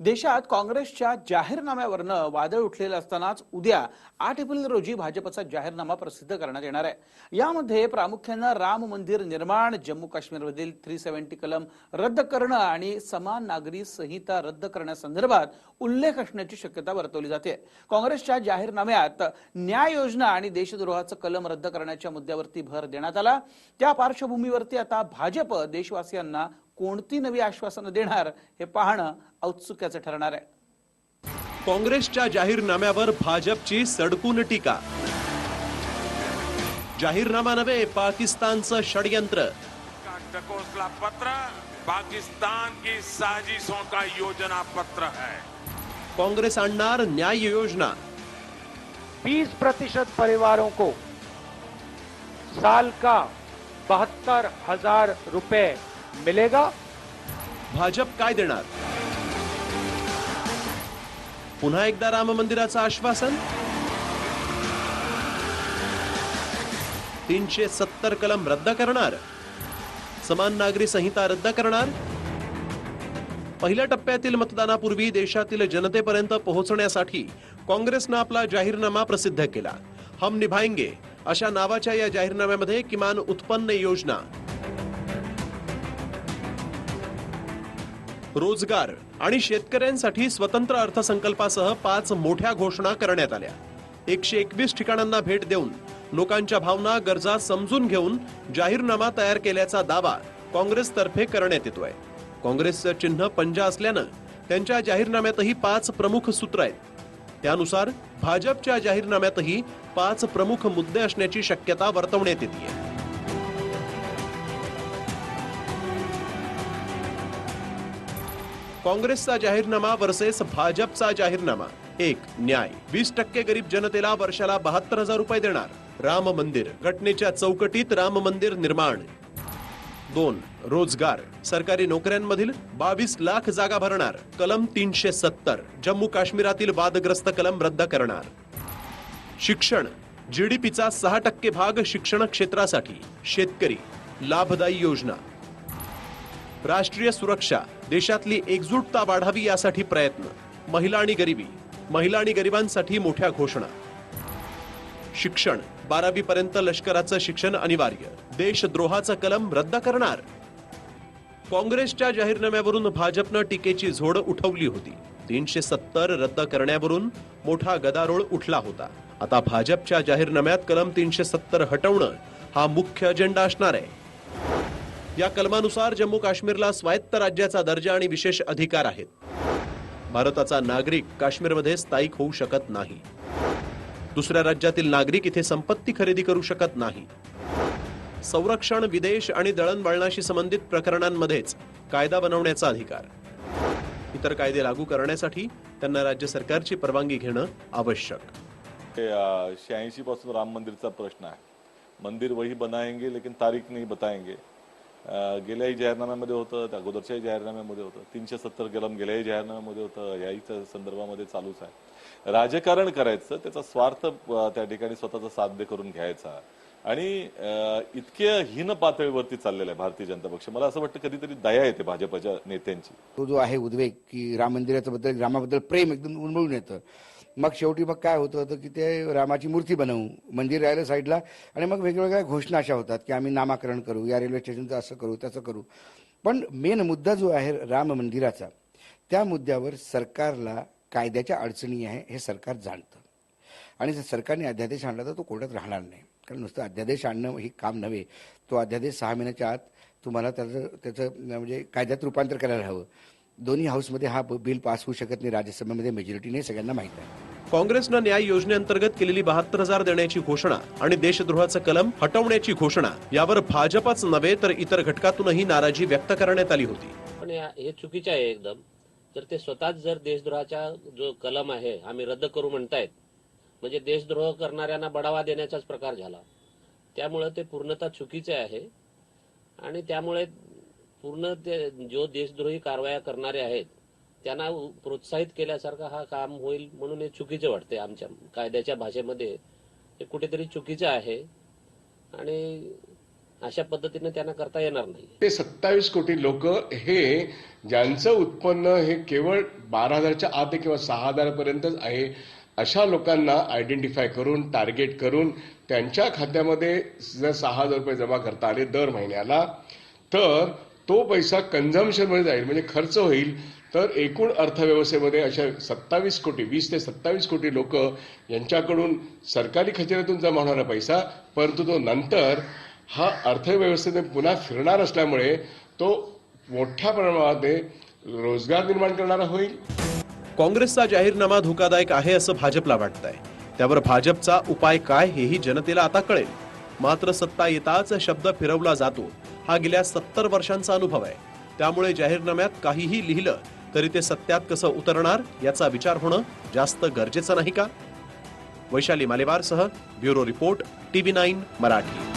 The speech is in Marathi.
देशात काँग्रेसच्या जाहीरनाम्यावरनं वादळ उठलेलं असतानाच उद्या आठ एप्रिल रोजी भाजपचा जाहीरनामा प्रसिद्ध करण्यात येणार आहे. यामध्ये प्रामुख्यानं राम मंदिर निर्माण जम्मू काश्मीरमधील थ्री सेव्हन्टी कलम रद्द करणं आणि समान नागरी संहिता रद्द करण्यासंदर्भात उल्लेख असण्याची शक्यता वर्तवली जाते. काँग्रेसच्या जाहीरनाम्यात न्याय योजना आणि देशद्रोहाचं कलम रद्द करण्याच्या मुद्द्यावरती भर देण्यात आला. त्या पार्श्वभूमीवरती आता भाजप देशवासियांना कोणती नवी आश्वासनं देणार हे पाहणं औत्सुक्याचं ठरणार आहे. काँग्रेसच्या जाहीरनाम्यावर भाजपची सडकून टीका. जाहीरनामा नव्हे पाकिस्तानचं षडयंत्र. पत्र पाकिस्तान की साजिशों का योजना पत्र है। काँग्रेस आणणार न्याय योजना. 20 प्रतिशत परिवारों को साल का बहत्तर हजार रुपए मिलेगा। भाजप काय देणार? पुन्हा एकदा राम मंदिराचं आश्वासन? तीनशे सत्तर कलम रद्द करणार? समान नागरी संहिता रद्द करणार? पहिल्या टप्प्यातील मतदानापूर्वी देशातील जनतेपर्यंत पोहोचण्यासाठी काँग्रेसनं आपला जाहीरनामा प्रसिद्ध केला. हम निभाएंगे अशा नावाच्या या जाहीरनाम्यामध्ये किमान उत्पन्न योजना रोजगार आणि शेतकऱ्यांसाठी स्वतंत्र अर्थसंकल्पासह पाच मोठ्या घोषणा करण्यात आल्या. एकशे एकवीस ठिकाणांना भेट देऊन लोकांच्या भावना गरजा समजून घेऊन जाहीरनामा तयार केल्याचा दावा काँग्रेसतर्फे करण्यात येतोय. काँग्रेसचं चिन्ह पंजा असल्यानं त्यांच्या जाहीरनाम्यातही पाच प्रमुख सूत्र आहेत. त्यानुसार भाजपच्या जाहीरनाम्यातही पाच प्रमुख मुद्दे असण्याची शक्यता वर्तवण्यात येते काँग्रेसचा जाहीरनामा वर्सेस भाजपचा जाहीरनामा. एक न्याय. वीस टक्के गरीब जनतेला वर्षाला बहात्तर हजार रुपये देणार. राम मंदिर. घटनेच्या चौकटीत राम मंदिर निर्माण. दोन रोजगार. सरकारी नोकऱ्यांमधील बावीस लाख जागा भरणार. कलम तीनशे सत्तर. जम्मू काश्मीरातील वादग्रस्त कलम रद्द करणार. शिक्षण. जीडीपीचा सहा टक्के भाग शिक्षण क्षेत्रासाठी. शेतकरी. लाभदायी योजना. राष्ट्रीय सुरक्षा. देशातली एकजूटता वाढावी यासाठी प्रयत्न महिला आणि गरिबी महिला आणि गरिबांसाठी मोठ्या घोषणा. शिक्षण बारावी पर्यंत लष्कराचं शिक्षण अनिवार्य देशद्रोहाचं कलम रद्द करणार. काँग्रेसच्या जाहीरनाम्यावरून भाजपनं टीकेची झोड उठवली होती. तीनशे सत्तर रद्द करण्यावरून मोठा गदारोळ उठला होता. आता भाजपच्या जाहीरनाम्यात कलम तीनशे सत्तर हटवणं हा मुख्य अजेंडा असणार आहे. या कलमानुसार जम्मू काश्मीरला स्वायत्त राज्याचा दर्जा आणि विशेष अधिकार आहेत. भारताचा नागरिक काश्मीरमध्ये स्थायिक होऊ शकत नाही. दुसऱ्या राज्यातील नागरिक इथे संपत्ती खरेदी करू शकत नाही. संरक्षण विदेश आणि दळणवळणाशी संबंधित प्रकरणांमध्येच कायदा बनवण्याचा अधिकार. इतर कायदे लागू करण्यासाठी त्यांना राज्य सरकारची परवानगी घेणं आवश्यक. शहाऐंशी पासून राम मंदिरचा प्रश्न आहे. मंदिर वही बनाएंगे लेकिन तारीख नाही बताएंगे. गेल्याही जाहीरनाम्यामध्ये होतं त्या अगोदरच्याही जाहीरनाम्यामध्ये होतं. तीनशे सत्तर कलम गेल्याही जाहीरनाम्यामध्ये होतं. याही संदर्भामध्ये चालूच आहे. राजकारण करायचं त्याचा स्वार्थ त्या ठिकाणी स्वतःचा साध्य करून घ्यायचा. आणि इतक्या हीन पातळीवरती चाललेला आहे भारतीय जनता पक्ष. मला असं वाटतं कधीतरी दया येते भाजपच्या नेत्यांची. तो जो आहे उद्वेग की राम मंदिराच्या बद्दल रामाबद्दल प्रेम एकदम उन्मळून येतं. मग शेवटी मग काय होतं होतं की ते रामाची मूर्ती बनवू मंदिर राहिलं साईडला आणि मग वेगवेगळ्या घोषणा अशा होतात की आम्ही नामाकरण करू या रेल्वे स्टेशनचं असं करू तसं करू. पण मेन मुद्दा जो आहे राम मंदिराचा त्या मुद्द्यावर सरकारला कायद्याच्या अडचणी आहे हे सरकार जाणतं. आणि जर सरकारने अध्यादेश आणला तर तो कोर्टात राहणार नाही. कारण नुसतं अध्यादेश आणणं हे काम नव्हे. तो अध्यादेश सहा महिन्याच्या आत तुम्हाला त्याचं त्याचं म्हणजे कायद्यात रूपांतर करायला हवं. दोन्ही हाऊसमध्ये हा बिल पास होऊ शकत नाही राज्यसभेमध्ये मेजॉरिटी नाही सगळ्यांना माहीत आहे. काँग्रेसनं न्याय योजनेअंतर्गत केलेली बहात्तर हजार देण्याची घोषणा आणि देशद्रोहाचं कलम हटवण्याची घोषणा यावर भाजपच नव्हे तर इतर घटकातूनही नाराजी व्यक्त करण्यात आली होती. पण हे चुकीचे आहे एकदम. तर ते स्वतःच जर देशद्रोहाचा जो कलम आहे आम्ही रद्द करू म्हणतायत म्हणजे देशद्रोह करणाऱ्यांना बढावा देण्याचाच प्रकार झाला. त्यामुळे ते पूर्णतः चुकीचे आहे. आणि त्यामुळे पूर्ण ते जो देशद्रोही कारवाया करणारे आहेत त्यांना प्रोत्साहित केल्यासारखं हा काम होईल म्हणून हे चुकीचे वाटते आमच्या कायद्याच्या भाषेमध्ये. हे कुठेतरी चुकीचं आहे आणि अशा पद्धतीने त्यांना करता येणार नाही. ते सत्तावीस कोटी लोक हे ज्यांचं उत्पन्न हे केवळ बारा हजारच्या आत किंवा सहा हजारपर्यंतच आहे अशा लोकांना आयडेंटिफाय करून टार्गेट करून त्यांच्या खात्यामध्ये जर सहा हजार रुपये जमा करता आले दर महिन्याला तर तो पैसा कन्झम्पशनमध्ये जाईल म्हणजे खर्च होईल. तर एकूण अर्थव्यवस्थेमध्ये अशा सत्तावीस कोटी वीस ते सत्तावीस कोटी लोक यांच्याकडून सरकारी खजिन्यातून जमा होणारा पैसा परंतु तो नंतर हा अर्थव्यवस्थेने पुन्हा फिरणार असल्यामुळे तो मोठ्या प्रमाणामध्ये रोजगार निर्माण करणारा होईल. काँग्रेसचा जाहीरनामा धोकादायक आहे असं भाजपला वाटतंय. त्यावर भाजपचा उपाय काय हेही जनतेला आता कळेल. मात्र सत्ता येताच शब्द फिरवला जातो. हा गेल्या सत्तर वर्षांचा अनुभव आहे. त्यामुळे जाहीरनाम्यात काहीही लिहिलं तरी ते सत्यात कसं उतरणार याचा विचार होणं जास्त गरजेचं नाही का? Vaishali मालेवारसह bureau report TV nine Marathi.